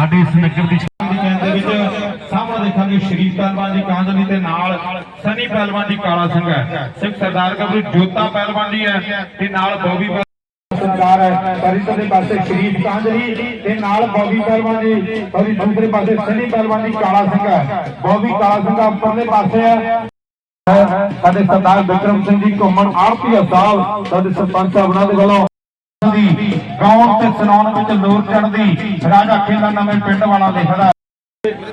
ਸਾਡੇ ਇਸ ਨਗਰ ਦੀ ਦੇ ਵਿੱਚ ਸਾਹਮਣੇ ਦੇਖਾਂਗੇ ਸ਼ਰੀਫ ਪਹਿਲਵਾਨ ਦੀ ਕਾਂਦਲੀ ਦੇ ਨਾਲ ਸਨੀ ਪਹਿਲਵਾਨ ਦੀ ਕਾਲਾ ਸਿੰਘ ਹੈ। ਸਿੱਖ ਸਰਦਾਰ ਗੱਭਰੂ ਜੋਤਾ ਪਹਿਲਵਾਨ ਦੀ ਹੈ ਤੇ ਨਾਲ ਬੋਬੀ ਸਰਦਾਰ ਹੈ। ਪਰਿਸਰ ਦੇ ਪਾਸੇ ਸ਼ਰੀਫ ਕਾਂਦਲੀ ਤੇ ਨਾਲ ਬੋਬੀ ਪਹਿਲਵਾਨ ਦੀ ਔਰ ਦੂਸਰੇ ਪਾਸੇ ਸਨੀ ਪਹਿਲਵਾਨ ਦੀ ਕਾਲਾ ਸਿੰਘ ਹੈ। ਬੋਬੀ ਕਾਲਾ ਸਿੰਘ ਉੱਪਰਲੇ ਪਾਸੇ ਹੈ। ਸਾਡੇ ਸਰਦਾਰ ਵਿਕਰਮ ਸਿੰਘ ਜੀ ਘੁੰਮਣ ਆਰਤੀ ਸਾਹਿਬ, ਸਾਡੇ ਸਰਪੰਚ ਸਾਹਿਬਾਂ ਦੇ ਵੱਲੋਂ ਦੀ ਗਾਉਣ ਤੇ ਸੁਣਾਉਣ ਵਿੱਚ ਲੋਰ ਚੜਦੀ ਰਾਜਾ ਖੇਲਾ ਨਵੇਂ ਪਿੰਡ ਵਾਲਾ ਲਿਖਦਾ।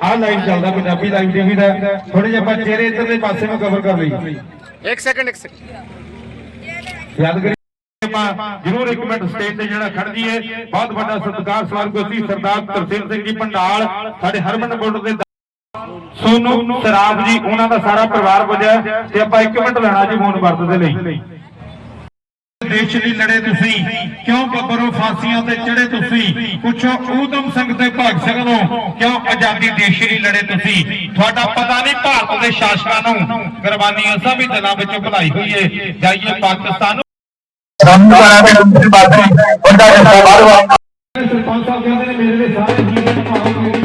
ਆ ਲਾਈਵ ਚੱਲਦਾ ਪੰਜਾਬੀ ਲਾਈਵ ਟੀਵੀ ਦਾ ਥੋੜੇ ਜਿਹਾ ਆਪਾਂ ਚਿਹਰੇ ਇਧਰਲੇ ਪਾਸੇ ਨੂੰ ਕਵਰ ਕਰ ਲਈ ਇੱਕ ਸੈਕਿੰਡ ਇੱਕ ਸੈਕਿੰਡ ਯਾਦ ਕਰੀ ਆਪਾਂ ਜਰੂਰ ਇੱਕ ਮਿੰਟ ਸਟੇਜ ਤੇ ਜਿਹੜਾ ਖੜ ਜੀਏ ਬਹੁਤ ਵੱਡਾ ਸਤਿਕਾਰ ਸਵਾਰ ਕੋਸੀ ਸਰਦਾਰ ਤਰਸੇਮ ਸਿੰਘ ਜੀ ਪੰਡਾਲ ਸਾਡੇ ਹਰਮਨ ਬੋਰਡ ਦੇ ਸੋਨੂ ਸਰਾਜ ਜੀ ਉਹਨਾਂ ਦਾ ਸਾਰਾ ਪਰਿਵਾਰ ਵਜਿਆ ਤੇ ਆਪਾਂ 1 ਮਿੰਟ ਲੈਣਾ ਜੀ ਫੋਨ ਵਰਤ ਦੇ ਲਈ। ਦੇਸ਼ ਲਈ ਲੜੇ ਤੁਸੀਂ? ਕਿਉਂ ਬੱਬਰੋਂ ਫਾਂਸੀਆਂ ਤੇ ਚੜੇ ਤੁਸੀਂ? ਪੁੱਛੋ, ਊਧਮ ਸਿੰਘ ਤੇ ਭਗਤ ਸਿੰਘ ਨੂੰ ਕਿਉਂ ਆਜ਼ਾਦੀ ਦੇਸ਼ ਲਈ ਲੜੇ ਤੁਸੀਂ? ਤੁਹਾਡਾ ਪਤਾ ਨਹੀਂ ਭਾਰਤ ਦੇ ਸ਼ਾਸਕਾਂ ਨੂੰ। ਕੁਰਬਾਨੀਆਂ ਸਭ ਹੀ ਦਿਲਾਂ ਵਿੱਚ ਭੁਲਾਈ ਹੋਈ ਏ। ਜਾਈਏ ਪਾਕਿਸਤਾਨ ਨੂੰ। ਰਾਮਪੁਰਾ ਦੇ ਦੂਸਰੇ ਪਾਸੇ ਵੱਡਾ ਜੱਥਾ ਬਾਹਰੋਂ ਸਰਪੰਚ ਸਾਹਿਬ ਕਹਿੰਦੇ ਨੇ ਮੇਰੇ ਸਾਰੇ ਜੀਵਨ ਭਾਵੇਂ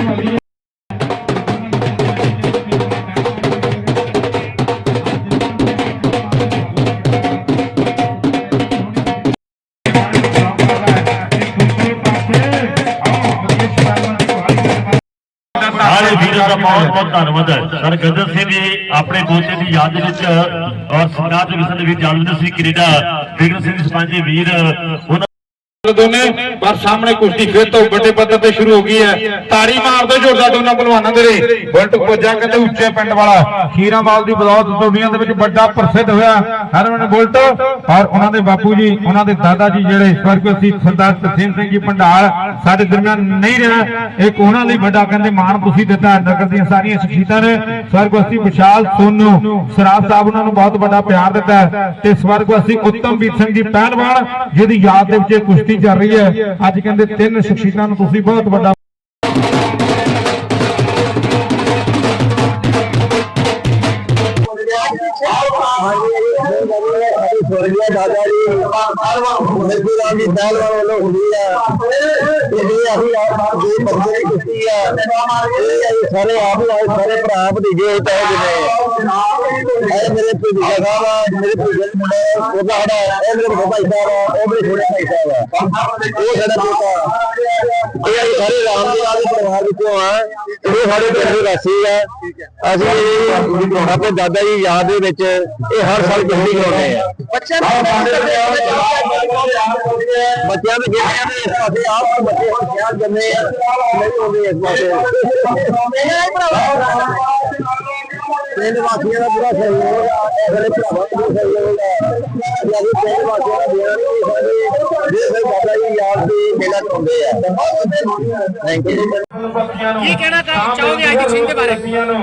ਵੀਰਾਂ ਦਾ ਬਹੁਤ ਬਹੁਤ ਧੰਨਵਾਦ ਹੈ। ਸਰ ਗਦਰ ਸਿੰਘ ਜੀ, ਆਪਣੇ ਪੋਤੇ ਦੀ ਯਾਦ ਵਿੱਚ ਔਰ ਸਰਕਾਰ ਦੇ ਵਿਸਨ ਵੀ ਜਾਲਵਿੰਦਰ ਸਿੰਘ ਕੈਨੇਡਾ ਵਿਗਨ ਸਿੰਘ ਸਰਪੰਚ ਵੀਰ, ਉਹਨਾਂ ਦੋਨੇ ਪਰ ਸਾਹਮਣੇ ਕੁਸ਼ਤੀ ਫਿਰ ਤੋਂ ਵੱਡੇ ਪੱਧਰ ਤੇ ਸ਼ੁਰੂ ਹੋ ਗਈ ਹੈ। ਤਾੜੀ ਮਾਰਦੇ ਜੋਰਦਾਰ ਦੋਨਾਂ ਪਹਿਲਵਾਨਾਂ ਦੇ ਰੇ ਬੁਲਟ ਪੁੱਜਾ ਕਹਿੰਦੇ ਉੱਚੇ ਪਿੰਡ ਵਾਲਾ। ਖੀਰਾਵਾਲ ਦੀ ਬਦੌਲਤ ਦੁਨੀਆ ਦੇ ਵਿੱਚ ਵੱਡਾ ਪ੍ਰਸਿੱਧ ਹੋਇਆ। ਹਰਮਨ ਬੁਲਟ ਔਰ ਉਹਨਾਂ ਦੇ ਬਾਪੂ ਜੀ, ਉਹਨਾਂ ਦੇ ਦਾਦਾ ਜੀ ਜਿਹੜੇ ਸਵਰਗਵਾਸੀ ਸਰਦਾਰ ਤਰਸੇਮ ਸਿੰਘ ਜੀ ਭੰਡਾਲ ਸਾਡੇ ਦਰਮਿਆਨ ਨਹੀਂ ਰਿਹਾ। ਇੱਕ ਉਹਨਾਂ ਲਈ ਵੱਡਾ ਕਹਿੰਦੇ ਮਾਣ ਤੁਸੀਂ ਦਿੱਤਾ ਨਗਰ ਦੀਆਂ ਸਾਰੀਆਂ ਸ਼ਖਸੀਅਤਾਂ ਨੇ। ਸਵਰਗਵਾਸੀ ਵਿਸ਼ਾਲ, ਸੋਨੂ, ਸਰਾਜ ਸਾਹਿਬ ਉਹਨਾਂ ਨੂੰ ਬਹੁਤ ਵੱਡਾ ਪਿਆਰ ਦਿੱਤਾ ਹੈ। ਤੇ ਸਵਰਗਵਾਸੀ ਉੱਤਮਵੀਰ ਸਿੰਘ ਜੀ ਪਹਿਲਵਾਨ, ਜਿਹਦੀ ਯਾਦ ਦੇ ਵਿੱਚ ਕੁਸ਼ਤੀ ਕੁਸ਼ਤੀ ਚੱਲ ਰਹੀ ਹੈ। ਅੱਜ ਕਹਿੰਦੇ ਤਿੰਨ ਸ਼ਖਸੀਅਤਾਂ ਨੂੰ ਤੁਸੀਂ ਬਹੁਤ ਵੱਡਾ ਸਵਰਗੀਆ ਦਾਦਾ ਜੀ ਮਿਰਜ਼ੂਰਾਮ ਜੀ ਪਹਿਲਵਾਨ ਵੱਲੋਂ ਹੁੰਦੀ ਆ ਇਹ ਅਸੀਂ ਆਪ ਦੇ ਬੰਦੇ ਦੀ ਕੁਸ਼ਤੀ ਆ ਇਹ ਸਾਰੇ ਆਪ ਹੀ ਸਾਰੇ ਭਰਾ ਭਤੀਜੇ ਚਾਹੇ ਜਿਵੇਂ ਇਹ ਮੇਰੇ ਭਤੀਜਾ ਸਾਹਿਬ ਮੇਰੇ ਭਤੀਜੇ ਦੇ ਉਹਦਾ ਸਾਡਾ ਇਹ ਮੇਰੇ ਭਾਈ ਸਾਹਿਬ ਆ ਉਹ ਮੇਰੇ ਛੋਟੇ ਭਾਈ ਸਾਹਿਬ ਆ ਉਹ ਸਾਡਾ ਬੇਟਾ ਇਹ ਅਸੀਂ ਸਾਰੇ ਰਾਮ ਦੇ ਵਾਲੇ ਪਰਿਵਾਰ ਵਿੱਚੋਂ ਆ ਇਹ ਸਾਡੇ ਪਿੰਡ ਦੇ ਵਾਸੀ ਆ ਅਸੀਂ ਆਪਣੇ ਦਾਦਾ ਜੀ ਯਾਦ ਦੇ ਵਿੱਚ ਇਹ ਹਰ ਸਾਲ ਕੁਸ਼ਤੀ ਕਰਾਉਂਦੇ ਆ ਬੱਚਿਆਂ ਦੇ ਬੱਚਿਆਂ ਦੇ ਗੇਮਾਂ ਦੇ ਇਸ ਪਾਸੇ ਆਪ ਬੱਚੇ ਖਿਆਲ ਜੰਨੇ ਆ ਨਹੀਂ ਹੁੰਦੇ ਇਸ ਪਾਸੇ ਪਿੰਡ ਵਾਸੀਆਂ ਦਾ ਪੂਰਾ ਸਹਿਯੋਗ ਆ ਸਾਡੇ ਭਰਾਵਾਂ ਦਾ ਸਹਿਯੋਗ ਆ ਅਸੀਂ ਪਿੰਡ ਵਾਸੀਆਂ ਦਾ ਦੇਣਾ ਨਹੀਂ ਸਾਡੇ ਜੇ ਬਾਬਾ ਜੀ ਯਾਦ ਦੇ ਮੇਲਾ ਕਰਾਉਂਦੇ ਆ। ਥੈਂਕ ਯੂ ਕੀ ਕਹਿਣਾ ਚਾਹ- ਚਾਹੋਗੇ ਅੱਜ ਸਿੰਘ ਦੇ ਬਾਰੇ? ਬੱਤੀਆਂ ਨੂੰ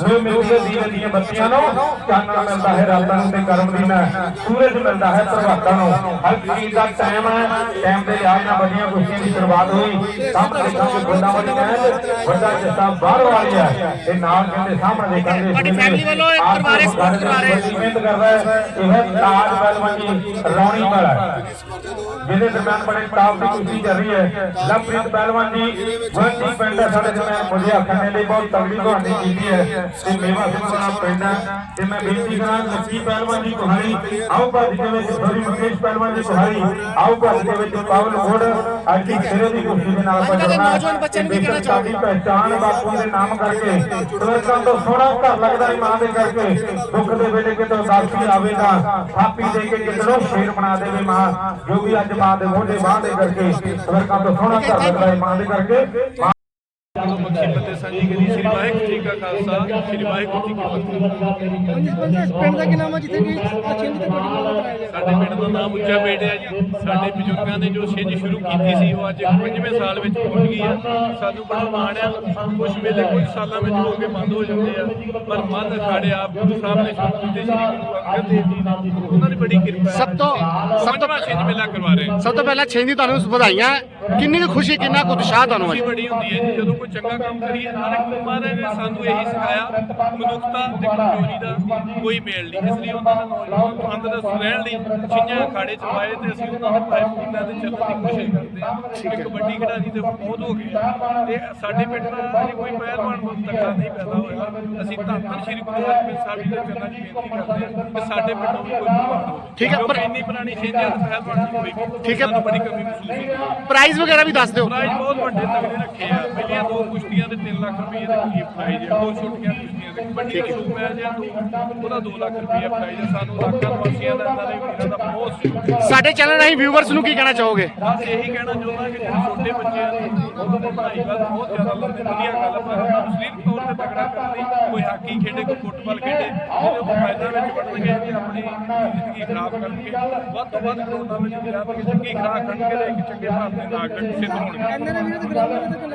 ਜੋ ਮਿਲਦੇ ਦੀਵੇ ਦੀਆਂ ਬੱਤੀਆਂ ਨੂੰ ਚਾਨਣਾ ਮਿਲਦਾ ਹੈ ਰਾਤਾਂ ਨੂੰ ਤੇ ਕਰਮ ਦਿਨ ਹੈ। ਸੂਰਜ ਮਿਲਦਾ ਹੈ ਪ੍ਰਭਾਤਾਂ ਨੂੰ। ਹਰ ਚੀਜ਼ ਦਾ ਟਾਈਮ ਹੈ। ਟਾਈਮ ਦੇ ਲਿਹਾਜ਼ ਨਾਲ ਵੱਡੀਆਂ ਕੁਸ਼ਤੀਆਂ ਦੀ ਸ਼ੁਰੂਆਤ ਹੋਈ। ਸਾਹਮਣੇ ਦੇਖਾਂਗੇ ਬੰਦਾ ਵਾਲੀ ਮੈਚ ਵੱਡਾ ਜੱਟਾ ਬਾਹਰ ਵਾਲੀ ਹੈ। ਤੇ ਨਾਲ ਕਹਿੰਦੇ ਸਾਹਮਣੇ ਦੇਖਾਂਗੇ ਤੁਹਾਡੀ family ਵੱਲੋਂ ਇੱਕ ਪਰਿਵਾਰਕ ਸਪੋਰਟ ਕਰਵਾ ਰਹੇ ਮਿਹਨਤ ਕਰਦਾ ਹੈ। ਇਹ ਤਾਜ ਪਹਿਲਵਾਨ ਜੀ ਰੌਣੀ ਵਾਲਾ ਜਿਹਦੇ ਦਰਮਿਆਨ ਬੜੇ ਟਾਪ ਦੀ ਕੁਸ਼ਤੀ ਚੱਲ ਰਹੀ ਹੈ। ਲਵਪ੍ਰੀਤ ਪਹਿਲਵਾਨ ਜੀ ਵਰਤੀ ਪਿੰਡ ਹੈ ਸਾਡੇ ਦਰਮਿਆਨ ਮੁਝੇ ਆਖਣ ਲਈ ਬਹੁਤ ਤਗੜੀ ਤੁਹਾਡੀ ਕੀਤੀ ਹੈ। ਤੇ ਮੇਵਾ ਸਿੰਘ ਦਾ ਪਿੰਡ ਹੈ। ਤੇ ਮੈਂ ਬੇਨਤੀ ਕਰਾਂ ਲੱਕੀ ਪਹਿਲਵਾਨ ਜੀ ਕੁਹਾਰੀ ਆਓ ਭੱਜ ਦੇ ਵਿੱਚ ਥੋੜੀ ਮੁਕੇਸ਼ ਪਹਿਲਵਾਨ ਜੀ ਕੁਹਾਰੀ ਆਓ ਭੱਜ ਦੇ ਵਿੱਚ ਪਾਵਲ ਮੋੜ ਅੱਜ ਦੀ ਸਿਰੇ ਦੀ ਕੁਸ਼ਤੀ ਦੇ ਨਾਲ ਦੇ ਕਹਿਣਾ ਚਾਹੋਗੇ? ਪਹਿਚਾਨ ਬਾਪੂ ਦੇ ਨਾਮ ਕਰਕੇ ਸਵਰਗਾਂ ਤੋਂ ਸੋਹਣਾ ਘਰ ਲੱਗਦਾ ਹੈ ਮਾਂ ਦੇ ਕਰਕੇ। ਦੁੱਖ ਦੇ ਵੇਲੇ ਕਿਤੋਂ ਉਦਾਸੀ ਆਵੇਗਾ ਥਾਪੀ ਦੇ ਕੇ ਕਿਤਨੋਂ ਸ਼ੇਰ ਬਣਾ ਦੇਵੇ ਮਾਂ ਜੋ ਵੀ ਅੱਜ ਮਾਂ ਦੇ ਮੋਢੇ ਬਾਹ ਦੇ ਕਰਕੇ ਸਵਰਗਾਂ ਤੋਂ ਸੋਹਣਾ ਘਰ ਲੱਗਦਾ ਹੈ ਮਾਂ ਦੇ ਕਰਕੇ। ਮਾਂ ਸ੍ਰੀ ਵਾਹਿਗੁਰੂ ਜੀ ਕਾ ਖਾਲਸਾ ਸ੍ਰੀ ਵਾਹਿਗੁਰੂ ਜੀ ਕੀ ਫਤਿਹ। ਪਿੰਡ ਦਾ ਕੀ ਨਾਮ ਹੈ ਜਿੱਥੇ ਕਿ ਛਿੰਝ ਤੇ ਕੋਟੀ ਕੋਲ ਕਰਾਇਆ ਗਿਆ ਸਾਡੇ ਪਿੰਡ ਦਾ ਨਾਮ ਉੱਚਾ ਪੇਟ ਹੈ ਜੀ। ਸਾਡੇ ਬਜ਼ੁਰਗਾਂ ਨੇ ਜੋ ਛਿੰਝ ਸ਼ੁਰੂ ਕੀਤੀ ਸੀ ਉਹ ਅੱਜ ਪੰਜਵੇਂ ਸਾਲ ਵਿੱਚ ਪਹੁੰਚ ਗਈ ਹੈ ਸਾਨੂੰ ਬੜਾ ਮਾਣ ਹੈ ਕੁਝ ਵੇਲੇ ਕੁਝ ਸਾਲਾਂ ਵਿੱਚ ਹੋ ਕੇ ਬੰਦ ਹੋ ਜਾਂਦੇ ਆ। ਪਰ ਮੱਧ ਅਖਾੜੇ ਆਪ ਗੁਰੂ ਸਾਹਿਬ ਨੇ ਸ਼ੁਰੂ ਕੀਤੇ ਸ੍ਰੀ ਗੁਰੂ ਅੰਗਦ ਦੇਵ ਜੀ ਉਹਨਾਂ ਦੀ ਬੜੀ ਕਿਰਪਾ ਸਭ ਤੋਂ- ਸਭ ਤੋਂ- ਪੰਜਵਾਂ ਛਿੰਝ ਮੇਲਾ ਕਰਵਾ ਰਹੇ। ਸਭ ਤੋਂ ਪਹਿਲਾਂ ਛਿੰਝ ਦੀ ਤੁਹਾਨੂੰ ਵਧਾਈਆਂ। ਕਿੰਨੀ ਕੁ ਖੁਸ਼ੀ ਕਿੰਨਾ ਕੁ ਉਤਸ਼ਾਹ ਤੁਹਾਨੂੰ ਖੁਸ਼ੀ ਅੱਜ ਬੜੀ ਹੁੰਦੀ ਹੈ ਜੀ। ਜਦੋਂ ਕੋਈ ਚੰਗਾ ਕੰਮ ਕਰੀਏ ਨਾਲੇ ਮਹਾਰਾਜ ਨੇ ਸਾਨੂੰ ਇਹੀ ਸਿਖਾਇਆ ਮਨੁੱਖਤਾ ਤੇ ਕਮਜ਼ੋਰੀ ਦਾ ਕੋਈ ਮੇਲ ਨਹੀਂ। ਇਸ ਲਈ ਉਹਨਾਂ ਨੇ ਨੌਜਵਾਨਾਂ ਨੂੰ ਅੰਦਰ ਰਹਿਣ ਲਈ ਛਿੰਝਾਂ ਅਖਾੜੇ ਚ ਪਾਏ ਤੇ ਅਸੀਂ ਉਹਨਾਂ ਦੇ ਪਾਏ ਪੁੰਨਾਂ ਦੇ ਚੱਲਣ ਦੀ ਕੋਸ਼ਿਸ਼ ਕਰਦੇ ਹਾਂ। ਕਿ ਕਬੱਡੀ ਖਿਡਾਰੀ ਤੇ ਬਹੁਤ ਹੋ ਗਏ ਤੇ ਸਾਡੇ ਪਿੰਡ ਦਾ ਕੋਈ ਪਹਿਲਵਾਨ ਤਕੜਾ ਨਹੀਂ ਪੈਦਾ ਹੋਇਆ। ਅਸੀਂ ਧੰਨ ਧੰਨ ਸ਼੍ਰੀ ਗੁਰੂ ਗ੍ਰੰਥ ਸਾਹਿਬ ਜੀ ਦੇ ਚਰਨਾਂ 'ਚ ਬੇਨਤੀ ਕਰਦੇ ਹਾਂ ਕਿ ਸਾਡੇ ਪਿੰਡੋਂ ਵੀ ਕੋਈ ਪਹਿਲਵਾਨ ਹੋਵੇ ਠੀਕ ਹੈ, ਪਰ- ਕਿਉਂਕਿ ਇੰਨੀ ਪੁਰਾਣੀ ਛਿੰਝਾਂ ਤੇ ਪਹਿਲਵਾਨ ਨਹੀਂ ਕੋਈ। ਠੀਕ ਹੈ। ਸਾਨੂੰ ਬੜੀ ਕਮੀ ਮਹਿਸੂਸ ਹੁੰਦੀ ਹੈ ਪ੍ਰਾਈਜ਼ ਵਗੈਰਾ ਵੀ ਦੱਸ ਦਿਓ। ਪ੍ਰਾਈਜ਼ ਬਹੁਤ ਵੱਡੇ ਤਗੜੇ ਰੱਖੇ ਆ। ਪਹਿਲੀਆਂ ਦੋ ਕੁਸ਼ਤੀਆਂ ਦੇ 3 ਲੱਖ ਰੁਪਏ ਦੇ ਕਰੀਬ ਪ੍ਰਾਈਜ਼ ਆ। ਦੋ ਛੋਟੀਆਂ ਕੁਸ਼ਤੀਆਂ ਦੇ ਕਬੱਡੀ ਦਾ ਆ ਦੋ ਉਹਦਾ 2 ਲੱਖ ਰੁਪਏ ਪ੍ਰਾਈਜ਼ ਆ। ਸਾਨੂੰ ਲੱਖਾਂ ਵਾਸੀਆਂ ਦਾ ਇਹਨਾਂ ਦੇ ਵੀਰਾਂ ਦਾ ਹੈ ਸਾਡੇ ਚੈਨਲ ਰਾਹੀਂ ਵਿਊਵਰਸ ਨੂੰ ਕੀ ਕਹਿਣਾ ਚਾਹੋਗੇ? ਬਸ ਇਹੀ ਕਹਿਣਾ ਚਾਹੁੰਦਾ ਕਿ ਜਿਹੜੇ ਛੋਟੇ ਬੱਚੇ ਆ ਉਹਨਾਂ ਨੂੰ ਪੜ੍ਹਾਈ ਵੱਲ ਬਹੁਤ ਜ਼ਿਆਦਾ ਲਾਉਂਦੇ ਵਧੀਆ ਗੱਲ ਆ ਪਰ ਉਹਨਾਂ ਨੂੰ ਸਰੀਰਕ ਤੌਰ ਤੇ ਤਕੜਾ ਕਰਨ ਲਈ ਕੋਈ ਹਾਕੀ ਖੇਡੇ ਕੋਈ ਫੁੱਟਬਾਲ ਖੇਡੇ ਜਿਹਦੇ ਉਹ ਫਾਇਦਾ ਵਿੱਚ ਵੜਨਗੇ ਤੇ ਆਪਣੀ ਜ਼ਿੰਦਗੀ ਖਰਾਬ ਕਰਨਗੇ। ਵੱਧ ਤੋਂ ਵੱਧ ਕਰੋਨਾ ਵਿੱਚ ਜਾ ਕੇ ਚੰਗੀ ਖਰਾਕ ਕਰਨਗੇ ਤੇ ਇੱਕ ਚੰਗੇ ਭਾਰਤ ਦੇ ਨਾਗਰਿਕ ਸਿੱਧ ਹੋਣਗੇ। ਇਹਨਾਂ ਨੇ ਵੀਰੇ ਤੇ ਗਰਾਊਂਡ ਤੇ ਕੋਲ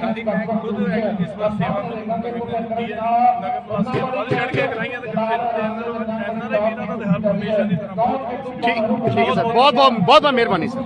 ਸਾਡੀ ਮੈਂ ਖੁਦ ਇਸ ਵਾਰ ਸੇਵਾ ਨੂੰ ਨਗਰ ਦਿੱਤੀ ਹੈ। ਨਗਰ ਵਾਸੀਆਂ ਨੂੰ ਵੱਧ ਚੜ ਕੇ ਕਰਾਈਆਂ ਤੇ ਕਰਦੇ ਦਿੱਤੇ ਇਹਨਾਂ ਦੇ ਵੀਰਾਂ ਦਾ ਤੇ ਹਰ ਹਮੇਸ਼ਾ ਦੀ ਤਰ੍ਹਾਂ ਬਹੁਤ ਠੀਕ ਠੀਕ ਹੈ ਸਰ ਬਹੁਤ ਬਹੁਤ ਬਹੁਤ ਬਹੁਤ ਮਿਹਰਬਾਨੀ ਸਰ।